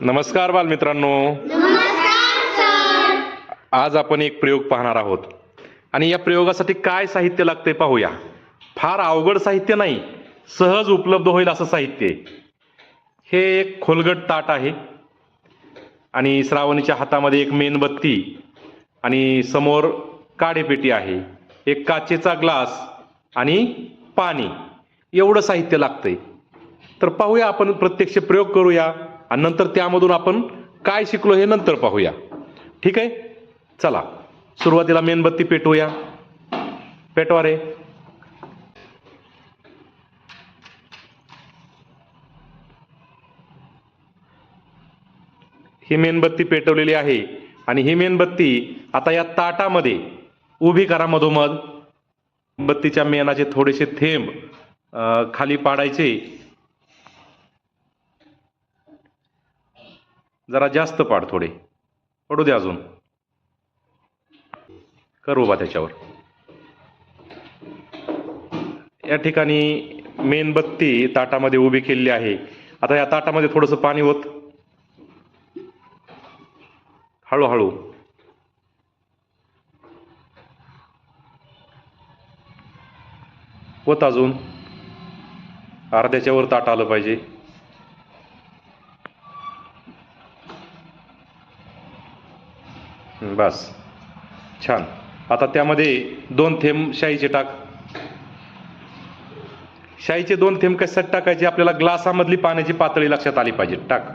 नमस्कार बालमित्रांनो. आज आपण एक प्रयोग पाहणार आहोत. आणि या प्रयोगासाठी काय साहित्य लागते पाहूया. फार अवघड साहित्य नाही. सहज उपलब्ध होईल असं साहित्य. हे एक खोलगट ताट आहे. आणि श्रावणीच्या हातामध्ये एक मेणबत्ती आणि समोर काडेपेटी आहे. एक काचेचा ग्लास आणि पाणी. एवढं साहित्य लागतंय. तर पाहूया आपण प्रत्यक्ष प्रयोग करूया. आणि नंतर त्यामधून आपण काय शिकलो हे नंतर पाहूया. ठीक आहे? चला सुरुवातीला मेणबत्ती पेटवूया. पेटवा रे. ही मेणबत्ती पेटवलेली आहे आणि ही मेणबत्ती आता या ताटामध्ये उभी करा मधोमध. बत्तीच्या मेणाचे थोडेसे थेंब खाली पाडायचे. जरा जास्त पाड थोडे. पडू दे अजून. कर उभा त्याच्यावर. या ठिकाणी मेणबत्ती ताटामध्ये उभी केलेली आहे. आता या ताटामध्ये थोडंसं पाणी होत. हळूहळू. होत अजून. अर्ध्याच्या वर ताट आलं पाहिजे. बस. छान. आता त्यामध्ये दोन थेंब शाईचे टाक. शाईचे दोन थेंब कशासाठी टाकायचे? आपल्याला ग्लासामधली पाण्याची पातळी लक्षात आली पाहिजे. टाक.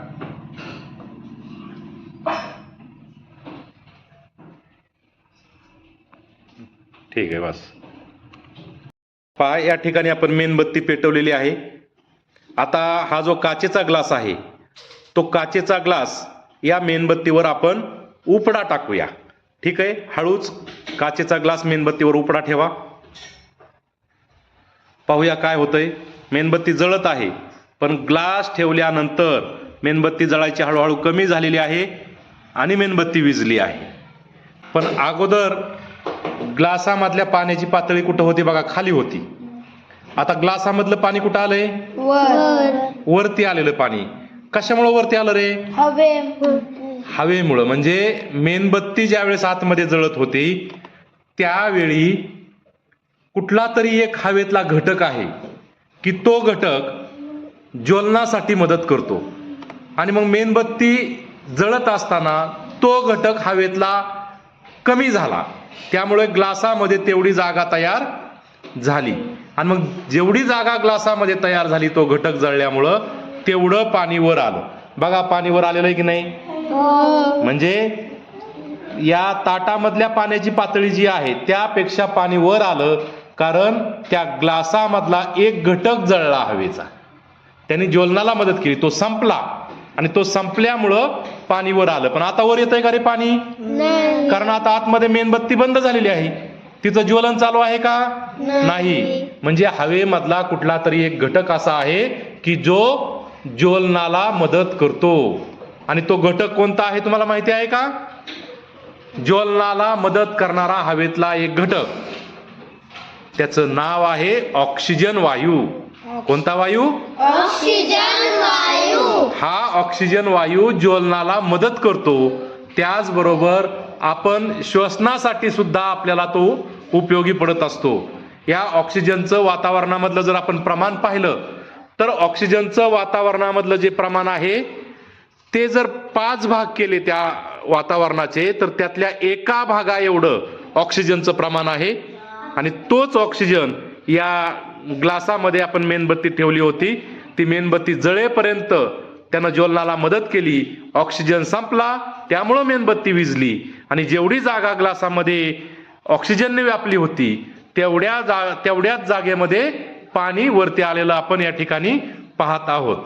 ठीक आहे बस. पहा या ठिकाणी आपण मेणबत्ती पेटवलेली आहे. आता हा जो काचेचा ग्लास आहे तो काचेचा ग्लास या मेणबत्तीवर आपण उपडा टाकूया. ठीक आहे? हळूच काचेचा ग्लास मेणबत्तीवर उपडा ठेवा. पाहूया काय होतंय. मेणबत्ती जळत आहे पण ग्लास ठेवल्यानंतर मेणबत्ती जळायची हळूहळू कमी झालेली आहे आणि मेणबत्ती विजली आहे. पण अगोदर ग्लासामधल्या पाण्याची पातळी कुठं होती बघा खाली होती. आता ग्लासामधलं पाणी कुठं आलंय? वर. वरती आलेलं पाणी. कशामुळे वरती आलं रे? हवेमुळं म्हणजे मेणबत्ती ज्यावेळेस आतमध्ये जळत होती त्यावेळी कुठला तरी एक हवेतला घटक आहे की तो घटक ज्वलनासाठी मदत करतो. आणि मग मेणबत्ती जळत असताना तो घटक हवेतला कमी झाला. त्यामुळे ग्लासामध्ये तेवढी जागा तयार झाली. आणि मग जेवढी जागा ग्लासामध्ये तयार झाली तो घटक जळल्यामुळं तेवढं पाणी वर आलं. बघा पाणी वर आलेलं आहे की नाही? म्हणजे या ताटामधल्या पाण्याची पातळी जी आहे त्यापेक्षा पाणी वर आलं कारण त्या ग्लासामधला एक घटक जळला हवेचा. त्यांनी ज्वलनाला मदत केली तो संपला. आणि तो संपल्यामुळं पाणी वर आलं. पण आता वर येतंय का रे पाणी? कारण आता आतमध्ये मेणबत्ती बंद झालेली आहे. तिचं ज्वलन चालू आहे का? नाही. म्हणजे हवेमधला कुठला तरी एक घटक असा आहे की जो ज्वलनाला मदत करतो. आणि तो घटक कोणता आहे तुम्हाला माहिती आहे का? ज्वलनाला मदत करणारा हवेतला एक घटक. त्याचं नाव आहे ऑक्सिजन वायू. कोणता वायू? ऑक्सिजन वायू. हा ऑक्सिजन वायू ज्वलनाला मदत करतो. त्याचबरोबर आपण श्वसनासाठी सुद्धा आपल्याला तो उपयोगी पडत असतो. या ऑक्सिजनचं वातावरणामधलं जर आपण प्रमाण पाहिलं तर ऑक्सिजनचं वातावरणामधलं जे प्रमाण आहे ते जर पाच भाग केले त्या वातावरणाचे तर त्यातल्या एका भागा एवढं ऑक्सिजनचं प्रमाण आहे. आणि तोच ऑक्सिजन या ग्लासामध्ये आपण मेणबत्ती ठेवली होती. ती मेणबत्ती जळेपर्यंत त्यानं ज्वलनाला मदत केली. ऑक्सिजन संपला त्यामुळं मेणबत्ती विजली. आणि जेवढी जागा ग्लासामध्ये ऑक्सिजनने व्यापली होती तेवढ्या जा तेवढ्याच जागेमध्ये पाणी वरती आलेलं आपण या ठिकाणी पाहत आहोत.